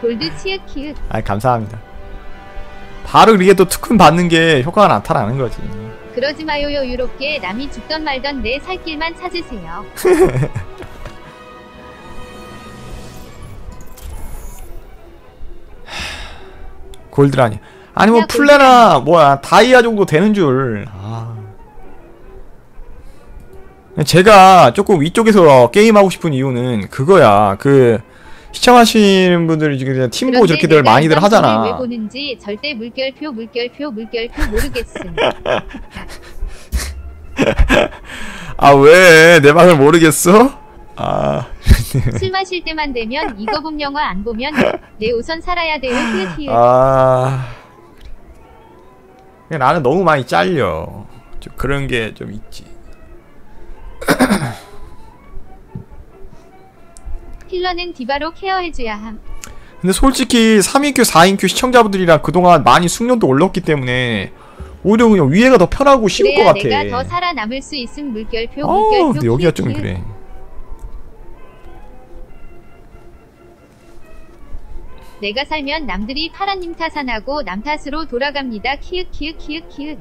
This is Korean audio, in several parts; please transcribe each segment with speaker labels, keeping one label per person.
Speaker 1: 골드 치읓 키읔.
Speaker 2: 아 감사합니다. 바로 이게 또 특훈 받는 게 효과가 나타나는 거지.
Speaker 1: 그러지 마요요 유롭게 남이 죽던 말던 내 살 길만 찾으세요.
Speaker 2: 골드라니. 아니 뭐
Speaker 1: 야,
Speaker 2: 플레나 뭐야 다이아 정도 되는 줄. 아. 제가 조금 위쪽에서 게임하고 싶은 이유는 그거야. 그 시청하시는 분들이 지금 팀보
Speaker 1: 그런데
Speaker 2: 저렇게들 많이들
Speaker 1: 소리를 왜
Speaker 2: 하잖아.
Speaker 1: 보는지 절대 물결표 물결표 물결표 모르겠음.
Speaker 2: 아 왜 내 방을 모르겠어? 아.
Speaker 1: 술 마실 때만 되면 이거 봄 영화 안 보면 내 우선 살아야 돼요.
Speaker 2: 아. 그냥 나는 너무 많이 잘려. 좀 그런 게 좀 있지.
Speaker 1: 힐러는 디바로 케어해줘야 함.
Speaker 2: 근데 솔직히 3인큐, 4인큐 시청자분들이랑 그동안 많이 숙련도 올랐기 때문에 오히려 그냥 위에가 더 편하고 쉬울 것 같아.
Speaker 1: 내가 더 살아남을 수 있음 물결표
Speaker 2: 어,
Speaker 1: 물결표.
Speaker 2: 근데 여기가 좀. 그래.
Speaker 1: 내가 살면 남들이 파라님 탓안하고 남 탓으로 돌아갑니다. 키읔 키읔 키읔 키읔.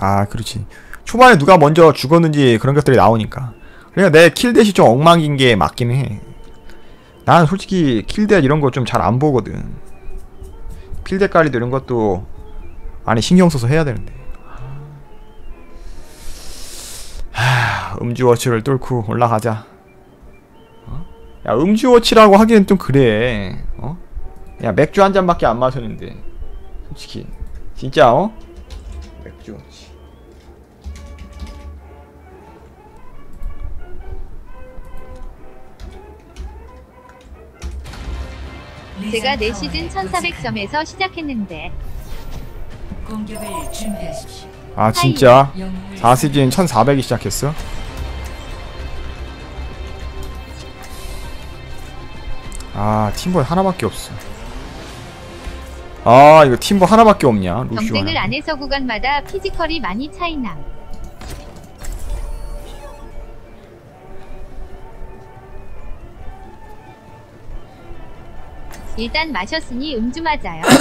Speaker 2: 아, 그렇지. 초반에 누가 먼저 죽었는지 그런 것들이 나오니까. 그러니까 내 킬댓이 좀 엉망인 게 맞긴 해. 나는 솔직히 킬댓 이런 거 좀 잘 안 보거든. 킬댓 관리도 이런 것도 많이 신경 써서 해야 되는데. 하, 음주워치를 뚫고 올라가자. 어? 야, 음주워치라고 하기엔 좀 그래. 어? 야, 맥주 한 잔밖에 안 마셨는데. 솔직히. 진짜, 어?
Speaker 1: 제가 내 시즌 1400점에서 시작했는데
Speaker 3: 공격을 준비하십시오.
Speaker 2: 아, 진짜?
Speaker 3: 영웅을
Speaker 2: 4시즌 1400이 시작했어? 아 팀버 하나밖에 없어 아 이거 팀버 하나밖에 없냐 루시오
Speaker 1: 경쟁을 안 해서 구간마다 피지컬이 많이 차이남. 일단 마셨으니 음주 맞아요.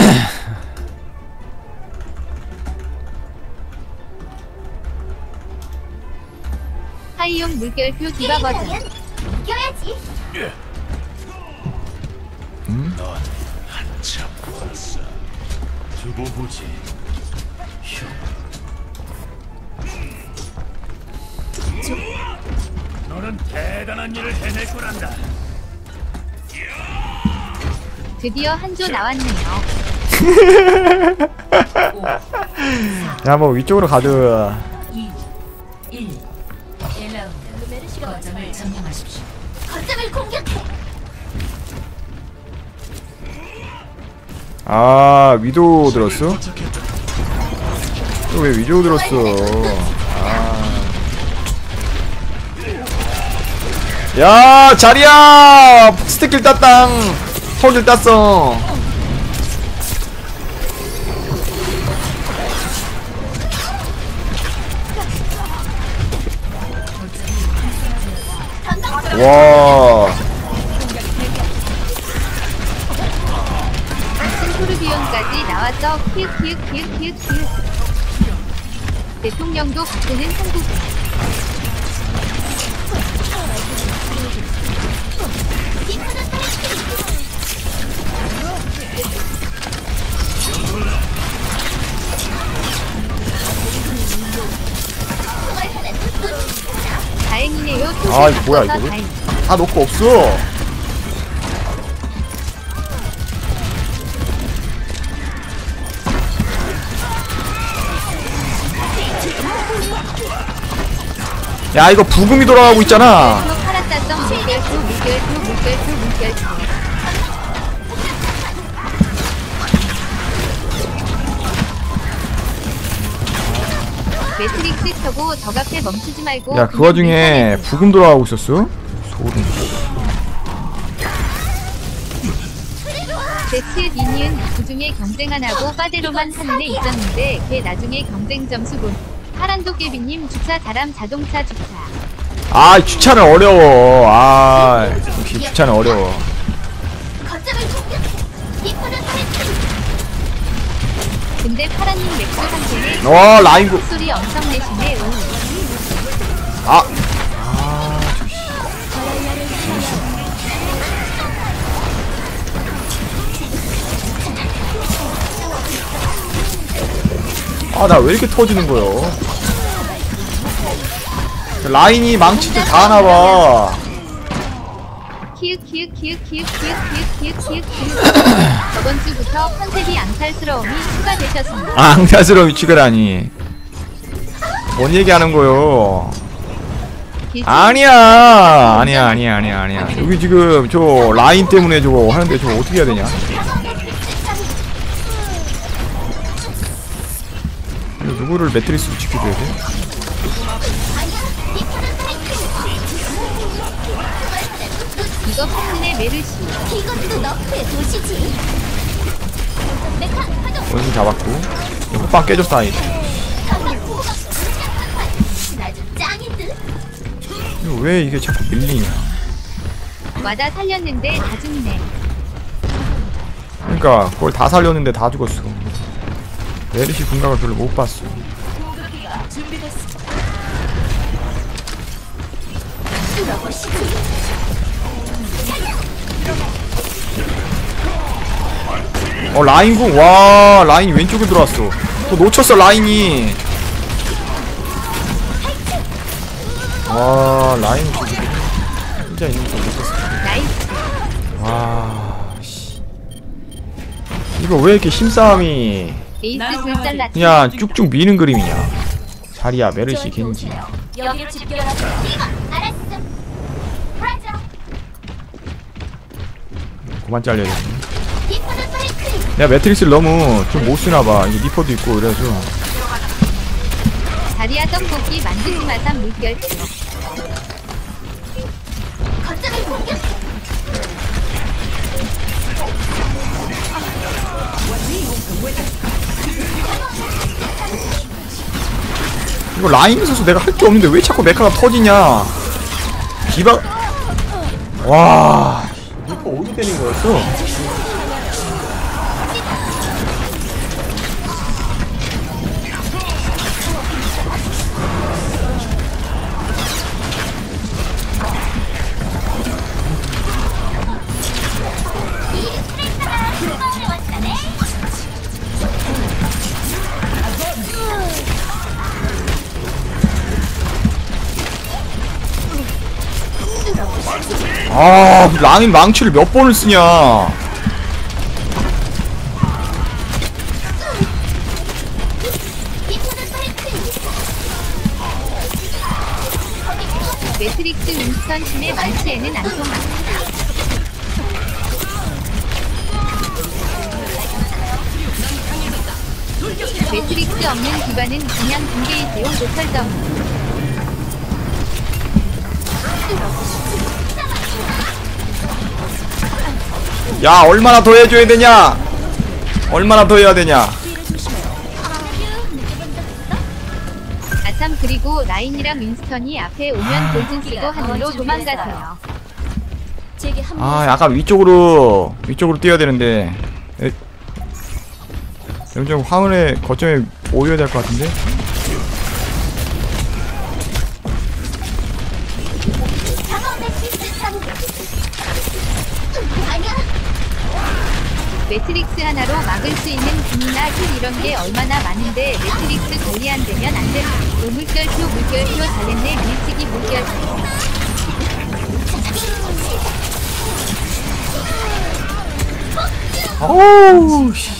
Speaker 1: 하이용 물결표 디바 버전.
Speaker 4: 이겨야지.
Speaker 2: 음?
Speaker 5: 참 왔어. 두고 보지. 휴. 너는 대단한 일을 해낼 거란다.
Speaker 1: 드디어 한 조 나왔네요.
Speaker 2: 야 뭐 위쪽으로 가자
Speaker 3: 2, 1. 1라운드. 거점을 점령하십시오.
Speaker 4: 거점을 공격해.
Speaker 2: 아 위도 들었어? 또왜 위도 들었어 아. 야 자리야 스택킬 땄당 홀을 땄어. 와.
Speaker 1: 키읔 키읔 키읔 키읔 대통령도 다행이네요.
Speaker 2: 아, 이거 뭐야, 이거?
Speaker 1: 다행.
Speaker 2: 다. 놓고 없어. 야 이거 부금이 돌아가고 있잖아.
Speaker 1: 표 팔았다성 물결표 물결표 물결표 물결표 매트릭스 켜고 덕 앞에 멈추지 말고
Speaker 2: 야 그 와중에. 부금 돌아가고 있었어? 소름
Speaker 1: 제치읒 이니은 그중에 경쟁 안 하고 빠데로만 하는 애 있었는데 걔 나중에 경쟁 점수 본 파란도 깨비님 주차 잘함 자동차 주차
Speaker 2: 아 주차는 어려워 아 역시 주차는 어려워
Speaker 1: 근데 파란님 맥주 한 캔에
Speaker 2: 와 라인구
Speaker 1: 소리 엄청 내시네. 오.
Speaker 2: 아아 나 왜 이렇게 터지는 거요? 라인이 망치도 다 하나봐.
Speaker 1: 키읔 키읔 키읔 키읔 키읔 키읔 키읔 키읔 키읔. 저번 주부터 컨셉이 앙탈스러움이 추가되셨습니다.
Speaker 2: 아, 앙타스러운 위치가라니. 뭔 얘기하는 거요? 아니야, 아니야, 아니야, 아니야, 아니야. 여기 지금 저 라인 때문에 저거 하는데 저거 어떻게 해야 되냐? 누구를 매트리스로 지켜줘야 돼?
Speaker 1: 이거 파슨의 메르시.
Speaker 4: 이것도 너프의 도시지. 메카 파동.
Speaker 2: 원숭이 잡았고. 호빵 깨졌다, 아이.
Speaker 4: 강력 보호막. 나좀 짱인 듯.
Speaker 2: 이거 왜 이게 자꾸 밀리냐?
Speaker 1: 와다 살렸는데 다 죽네.
Speaker 2: 그러니까 그걸 다 살렸는데 다 죽었어. 메르시 분각을 별로 못 봤어.
Speaker 4: 뚫어보시지.
Speaker 2: 어 라인 궁? 와 라인이 왼쪽에 들어왔어. 또 놓쳤어 라인이. 와 라인 진짜 있는 거 놓쳤어.
Speaker 1: 나이스.
Speaker 2: 와씨. 이거 왜 이렇게 힘싸움이. 그냥 쭉쭉 미는 그림이냐. 자리야 메르시 겐지 그만 잘려야 돼
Speaker 4: 디프는 사이클.
Speaker 2: 내가 매트릭스를 너무 좀 못 쓰나봐 이게 리퍼도 있고 그래서
Speaker 1: 다리아 떡볶이 만드는.
Speaker 4: 거점을 공격.
Speaker 2: 이거 라인 있어서 내가 할 게 없는데 왜 자꾸 메카가 터지냐 디바 와 때린 거였어. 아 라인 망치를 몇 번을 쓰냐.
Speaker 1: 매트릭스 윈스턴 팀의 망치에는 안 통합니다. 매트릭스 없는 기반은 그냥 붕괴이세요 노철점.
Speaker 2: 야 얼마나 더 해줘야 되냐? 얼마나 더 해야 되냐?
Speaker 1: 아참 그리고 라인이랑 윈스턴이 앞에 오면 돌진 쓰고 하늘로 도망가세요.
Speaker 2: 아 약간 위쪽으로 위쪽으로 뛰어야 되는데. 에, 좀 화물에 거점에 모여야 될 것 같은데
Speaker 1: 막을 수 있는 궁이나 힐 이런 게 얼마나 많은데 매트릭스 관리 안 되면 안. 오, 물결표 물결표 잘했네 밀치기 물결표.
Speaker 2: 어우 씨.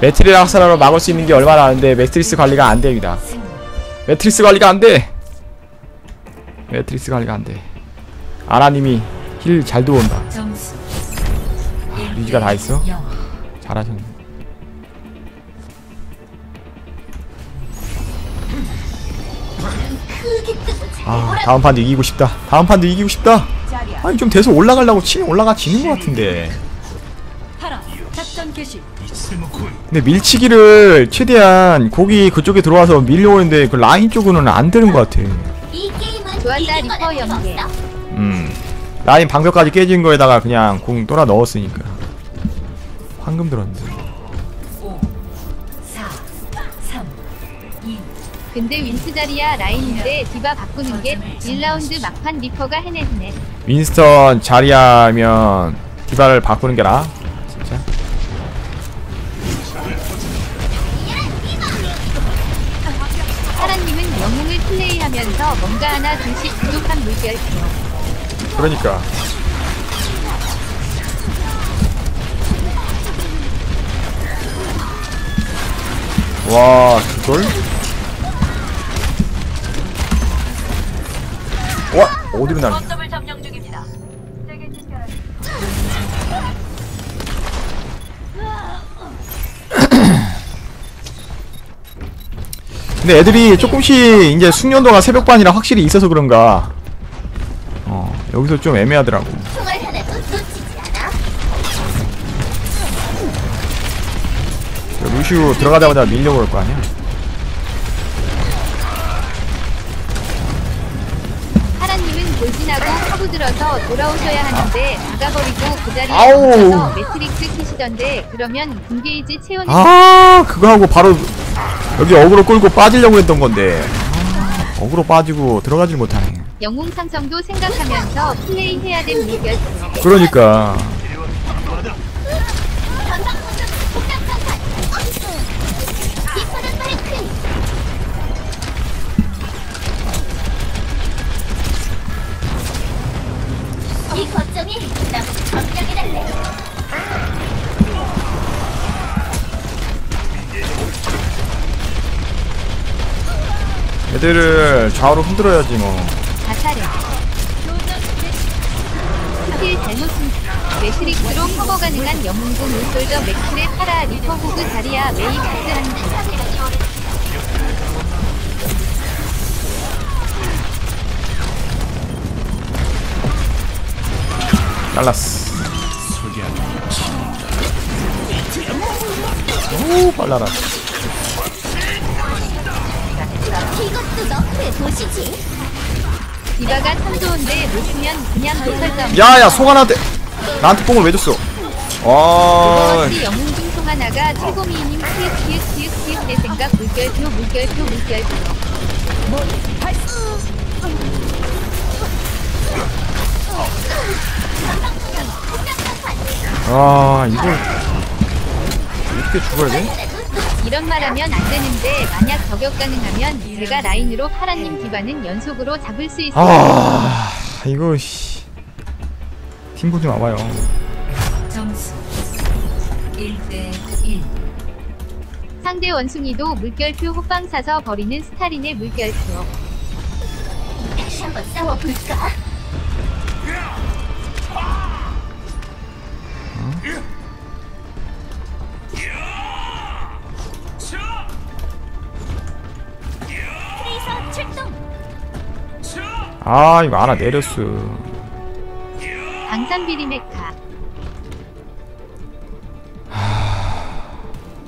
Speaker 2: 매트리 학살하러 막을 수 있는 게 얼마나 많은데 매트리스 관리가 안 됩니다 매트리스 관리가 안 돼 매트리스 관리가 안 돼 아라님이 힐 잘 들어온다
Speaker 3: 점수
Speaker 2: 리지가 다 있어?
Speaker 3: 0
Speaker 2: 잘하셨네. 아 다음 판도 이기고 싶다. 다음 판도 이기고 싶다. 아니 좀 돼서 올라가려고 치면 올라가 지는 것 같은데. 근데 밀치기를 최대한 거기 그쪽에 들어와서 밀려오는데 그 라인 쪽으로는 안 되는 것 같아. 음. 라인 방벽까지 깨진 거에다가 그냥 공 돌아 넣었으니까 황금 들었는데.
Speaker 3: 5, 4, 3, 2.
Speaker 1: 근데 윈스 자리야 라인인데 디바 바꾸는 게 1라운드 막판 리퍼가 해냈네.
Speaker 2: 윈스턴 자리하면 디바를 바꾸는 게라. 진짜?
Speaker 1: 사라님은 영웅을 플레이하면서 뭔가 하나 둘씩 부족한 물결.
Speaker 2: 그러니까. 와 그걸? 와 어디로 날리 근데 애들이 조금씩 이제 숙련도가 새벽반이라 확실히 있어서 그런가. 어 여기서 좀 애매하더라고 루시우 들어가자마자 밀려고 올거 아니야
Speaker 1: 파란님은 돌진하고 카부 들어서 돌아오셔야 하는데 막아버리고 그 자리에
Speaker 2: 아우.
Speaker 1: 멈춰서 매트릭스 키시던데 그러면 군게이지 채우는
Speaker 2: 아 그거 하고 바로 여기 어그로 끌고 빠지려고 했던 건데 아, 어그로 빠지고 들어가질 못하네
Speaker 1: 영웅 상성도 생각하면서 플레이해야 될 물결표.
Speaker 2: 그러니까 애들을 좌우로 흔들어야지 뭐
Speaker 1: 자살해. 스킬 잘못 쓴 매트릭스로 커버 가능한 영웅군 울솔더 맥클의 파라 리퍼 호그 자리야 메이 중.
Speaker 2: 잘랐어 오 빨라라
Speaker 4: 이것도.
Speaker 1: 디바가 참 좋은데 그냥 도살점.
Speaker 2: 야야 송하나한테 나한테 뽕을 왜 줬어 아
Speaker 1: 그것이 영웅 중 송 하나가 최고미님 키읔 키읔 키읔 키읔 내 생각 물결표 물결표 물결표.
Speaker 2: 아 이걸 어떻게 죽어야 돼?
Speaker 1: 이런 말하면 안 되는데 만약 저격 가능하면 제가 라인으로 파라님 디바는 연속으로 잡을 수 있어요.
Speaker 2: 아 이거 씨 팀보 좀 와봐요
Speaker 3: 점수 1대 1.
Speaker 1: 상대 원숭이도 물결표 호빵 사서 버리는 스타린의 물결표.
Speaker 4: 다시 한번 싸워볼까? 트
Speaker 2: 아 이거 하나 내렸어
Speaker 1: 방산비리 메카.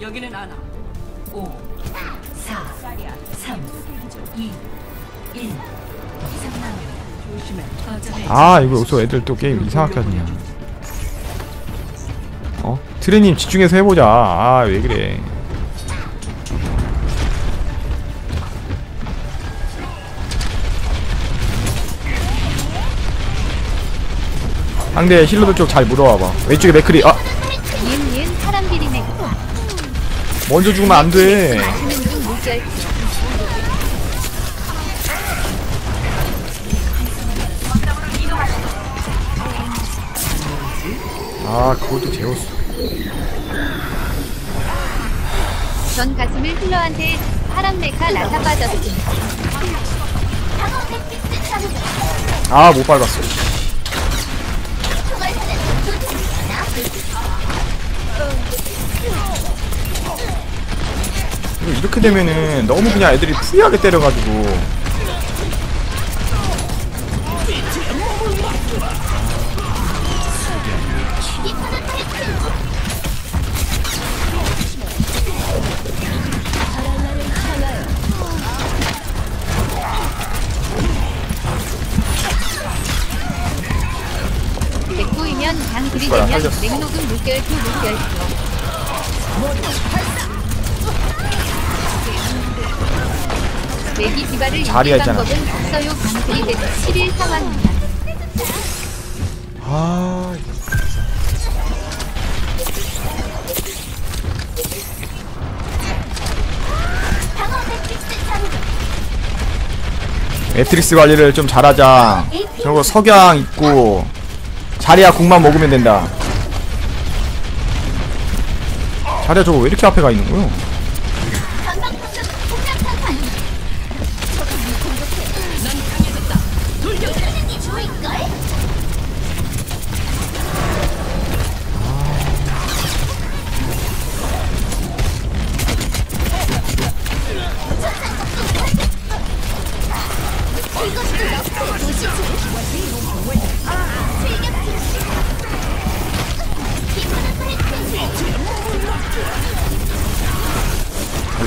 Speaker 3: 여기는 아나. 5, 4, 3, 2, 1. 조심해. 거점에
Speaker 2: 아 이거 여기서 애들 또 게임 이상하게 하냐 어? 트레님 집중해서 해보자 아왜 그래 상대 힐러들 쪽 잘 물어와봐 왼쪽에 맥크리 아. 먼저 죽으면 안돼. 아 그것도 재웠어
Speaker 1: 전 가슴을 힐러한테 파란 메카 나사 빠졌음.
Speaker 4: 방어 매트릭스 사무소.
Speaker 2: 아못 밟았어 이렇게 되면은 너무 그냥 애들이 프리하게 때려가지고
Speaker 1: 강
Speaker 2: 뭐야,
Speaker 1: 들이대면. 맥록은 물결표 물결표. 내기 디바를
Speaker 2: 자리야
Speaker 1: 이길
Speaker 2: 있잖아.
Speaker 1: 방법은 없어요. 강들이 되는 11 상황입니다.
Speaker 2: 아.
Speaker 4: 매트릭스
Speaker 2: 관리를 좀 잘하자 저거 석양 있고 자리야 국만 먹으면 된다 자리야 저거 왜 이렇게 앞에 가 있는 거요?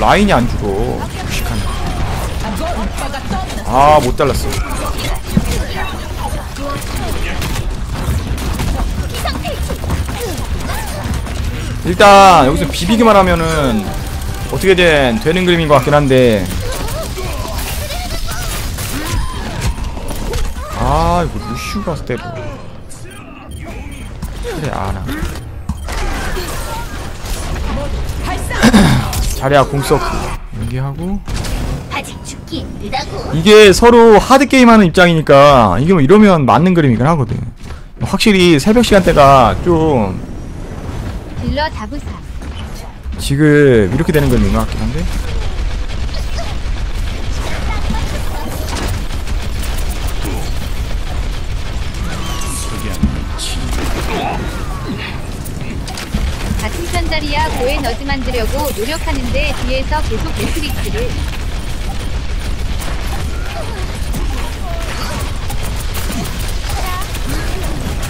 Speaker 2: 라인이 안 죽어. 무식하네. 아 못 잘랐어. 일단 여기서 비비기만 하면은 어떻게든 되는 그림인 것 같긴 한데. 아 이거 루슈가 때려 자리야 공 썼고 연기하고. 이게 서로 하드 게임하는 입장이니까 이게 뭐 이러면 맞는 그림이긴 하거든 확실히 새벽 시간대가 좀. 지금 이렇게 되는 그림인 것 같긴 한데
Speaker 1: 같은 편자리야 고에 너즈 만들려고 노력하는데 뒤에서 계속 매트릭스를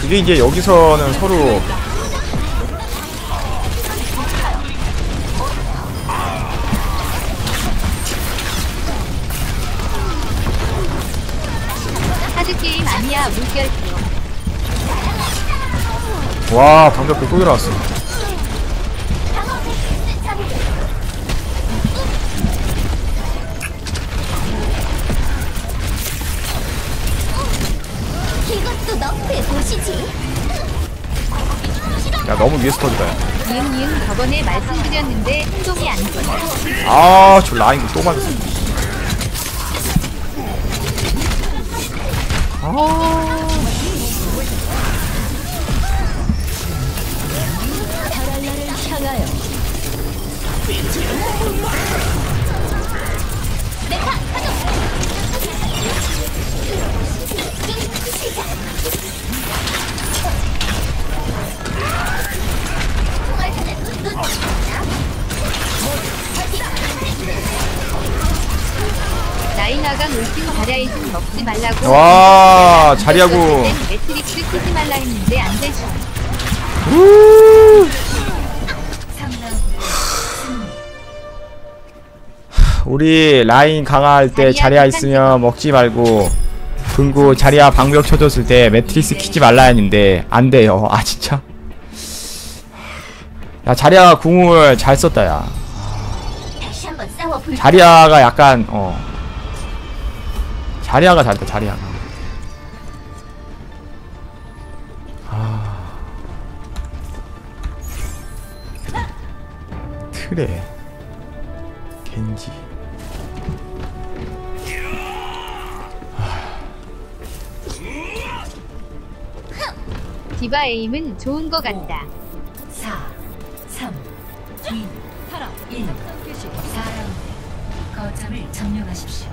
Speaker 2: 이게 이제 여기서는 서로
Speaker 1: 하드 게임 아니야 물결표.
Speaker 2: 와 방벽도 또 들어왔어
Speaker 4: 방어
Speaker 2: 야 너무 위에서 터지다
Speaker 1: 이응 이응 저번에 말씀드렸는데 행동이 안 좋아.
Speaker 2: 아 저 라인 또 맞았어
Speaker 1: 나인아강 울팀 바라이즘 먹지 말라고.
Speaker 2: 와 자리하고
Speaker 1: 땐 매트릭스 키지 말라 했는데 안 되죠.
Speaker 2: 우!
Speaker 3: 3라운드
Speaker 2: 우리 라인 강화할 때 자리야 있으면 먹지 말고 금고 자리야 방벽 쳐줬을 때 매트리스 키지 말라 했는데 안 돼요. 아 진짜? 야 자리야 궁을 잘 썼다 야. 자리야가 약간 어. 자리야가 잘했다 자리야가 아. 트레. 겐지
Speaker 1: 디바 에임은 좋은 거 같다.
Speaker 3: 4 3 2 1 4라운드 거점을 점령하십시오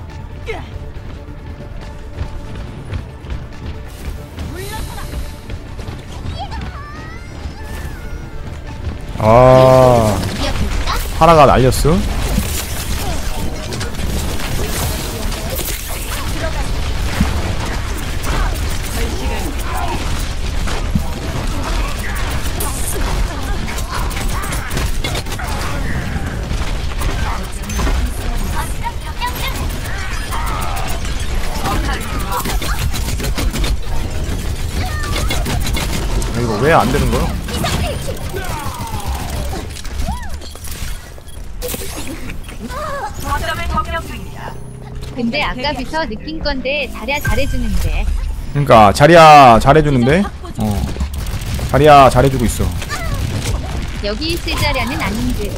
Speaker 2: 아? 하나가 날렸어 이거 왜 안 되는 거야?
Speaker 1: 근데 아까부터 느낀 건데 잘야 잘해주는데.
Speaker 2: 그러니까 자리야 잘해주는데? 어. 자리야 잘해주고 있어.
Speaker 1: 여기 있을 자리는 아닌데.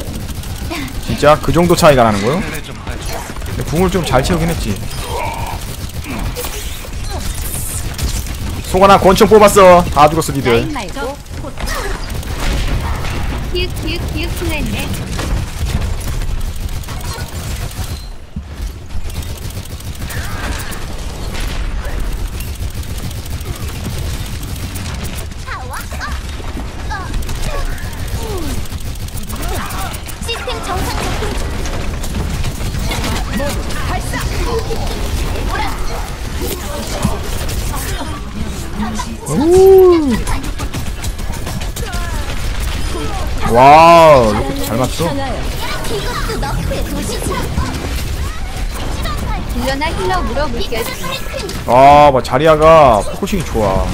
Speaker 2: 진짜? 그 정도 차이가 나는 거요? 근데 궁을 좀 잘 채우긴 했지 송하나 권총 뽑았어 다 죽었어 니들
Speaker 1: 키읔 키읔 플랜네
Speaker 2: 와우 이렇게 잘
Speaker 1: 힐러 물어 물결수
Speaker 2: 아뭐 자리야가 포커싱이 좋아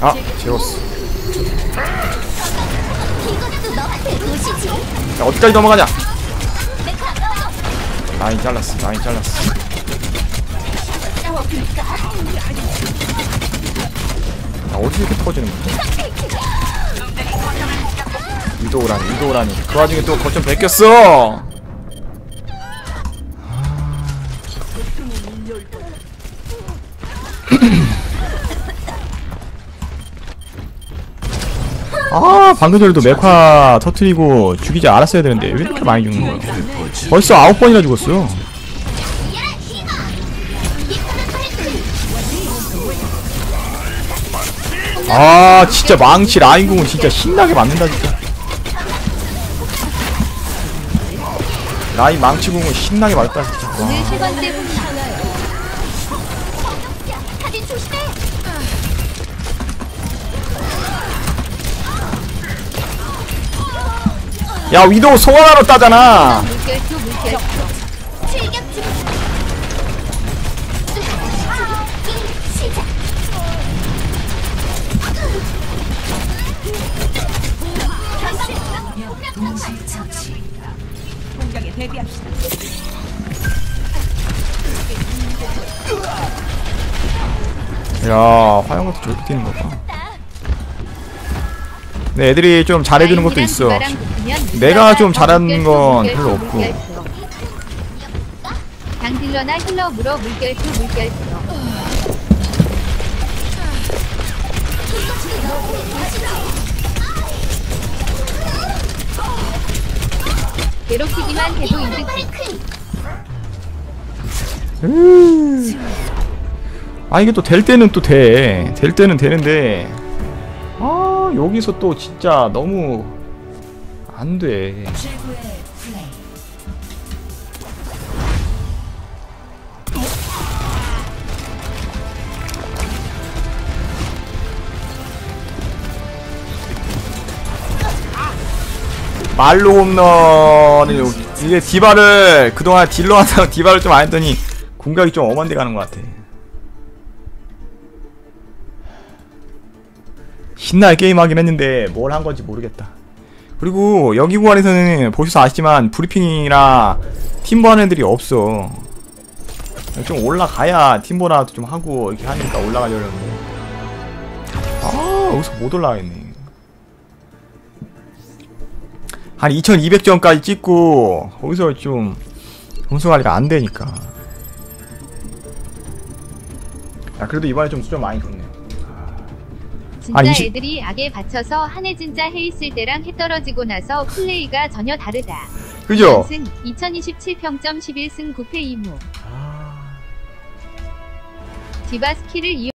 Speaker 2: 아
Speaker 4: 도시지.
Speaker 2: 자 어디까지 넘어가냐. 라인 잘랐어 라인 잘랐어? 아 어디 이렇게 터지는 거야? 위도우라니 위도우라니. 그 와중에 또 거점 베꼈어 아 방금 전에도 메카 터트리고 죽이지 않았어야 되는데 왜 이렇게 많이 죽는 거야? 벌써 아홉 번이나 죽었어 아 진짜 망치 라인공은 진짜 신나게 맞는다 진짜. 라인 망치공은 신나게 맞다 진짜. 와. 야 위도우 송하나로 따잖아. 야 화영것도 저렇게 뛰는 거봐 근데 애들이 좀 잘해주는 것도 있어 내가 좀 잘하는 건 별로 없고.
Speaker 1: 물결수. 당 딜러나 힐러 물어 물결수 물결수 괴롭히기만 해도 이득
Speaker 2: 음. 아 이게 또 될 때는 또 돼. 될 때는 되는데 아 여기서 또 진짜 너무 안 돼. 말로 홈런을 이게 디바를 그동안 딜러 한다고 디바를 좀 안 했더니 궁각이 좀 엄한데 가는 것 같아. 신나게 게임하긴 했는데 뭘 한 건지 모르겠다. 그리고 여기 구간에서는 보셔서 아시지만 브리핑이나 팀보 하는 애들이 없어. 좀 올라가야 팀보라도 좀 하고 이렇게 하니까 올라가려는데. 아 여기서 못 올라가겠네. 한 2200점까지 찍고 거기서 좀 점수 관리가 안 되니까 야 그래도 이번에 좀 수점 많이 좋네
Speaker 1: 진짜
Speaker 2: 아, 20
Speaker 1: 애들이 악에 받쳐서 한해 진짜 해 있을 때랑 해 떨어지고 나서 플레이가 전혀 다르다.
Speaker 2: 그죠?
Speaker 1: 승 2027 평점 11승 9패 2무. 디바 스킬을 이용